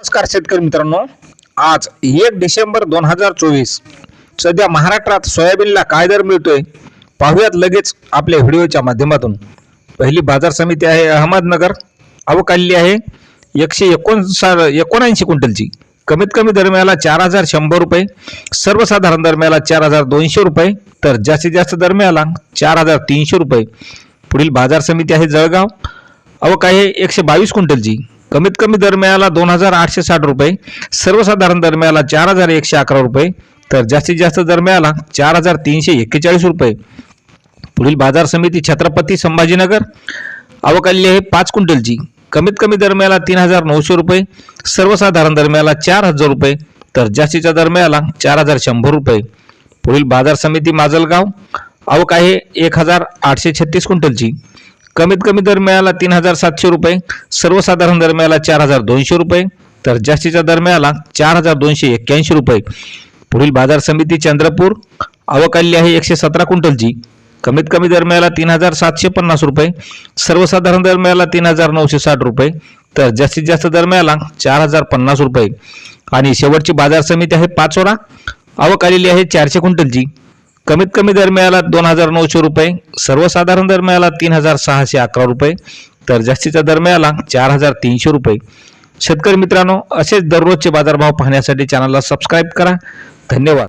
नमस्कार शेतकरी मित्रांनो. आज एक डिसेंबर दोन हजार चोवीस. सध्या महाराष्ट्रात सोयाबीनला काय दर मिळतोय? पाहूयात लगेच आपल्या व्हिडिओच्या माध्यमातून. पहिली बाजार समिती आहे अहमदनगर. अवकाली आहे एकशे एकोणसा एकोणऐंशी क्विंटलची. कमीत कमी दरम्याला चार हजार शंभर रुपये. सर्वसाधारण दरम्याला चार हजार दोनशे रुपये. तर जास्तीत जास्त दरम्याला चार हजार तीनशे रुपये. पुढील बाजार समिती आहे जळगाव. अवक आहे एकशे बावीस क्विंटलची. कमीत कमी दरम्याला दोन हजार आठशे साठ रुपये सर्वसाधारण दरम्याला चार हजार एकशे अकरा रुपये तर जास्तीत जास्त दरम्याला चार हजार तीनशे एक्केचाळीस रुपये. पुढील बाजार समिती छत्रपती संभाजीनगर अवकाली आहे पाच क्विंटलची. कमीत कमी दरम्याला तीन हजार नऊशे रुपये सर्वसाधारण दरम्याला चार हजार रुपये तर जास्तीच्या दरम्याला चार हजार शंभर रुपये. पुढील बाजार समिती माजलगाव आवक आहे एक हजार आठशे छत्तीस क्विंटलची. कमीत कमी दरम्याला तीन हजार सातशे रुपये सर्वसाधारण दरम्याला चार हजार दोनशे रुपये तर जास्तीच्या दरम्याला चार हजार दोनशे एक्क्याऐंशी रुपये. पुढील बाजार समिती चंद्रपूर अवकाली आहे एकशे सतरा क्विंटलची. कमीत कमी दरम्याला तीन हजार सातशे पन्नास रुपये सर्वसाधारण दरम्याला तीन हजार नऊशे साठ रुपये तर जास्तीत जास्त दरम्याला चार हजार पन्नास रुपये. आणि शेवटची बाजार समिती आहे पाचोरा आवक आलेली आहे चारशे क्विंटलची. कमीत कमी दरम्याला दोन हजार नऊशे रुपये सर्वसाधारण दरम्याला तीन हजार सहाशे अकरा रुपये तर जास्तीचा दर मिळाला चार हजार तीनशे रुपये. शेतकरी मित्रांनो असेच दररोजचे बाजारभाव पाहण्यासाठी चॅनलला सबस्क्राईब करा. धन्यवाद.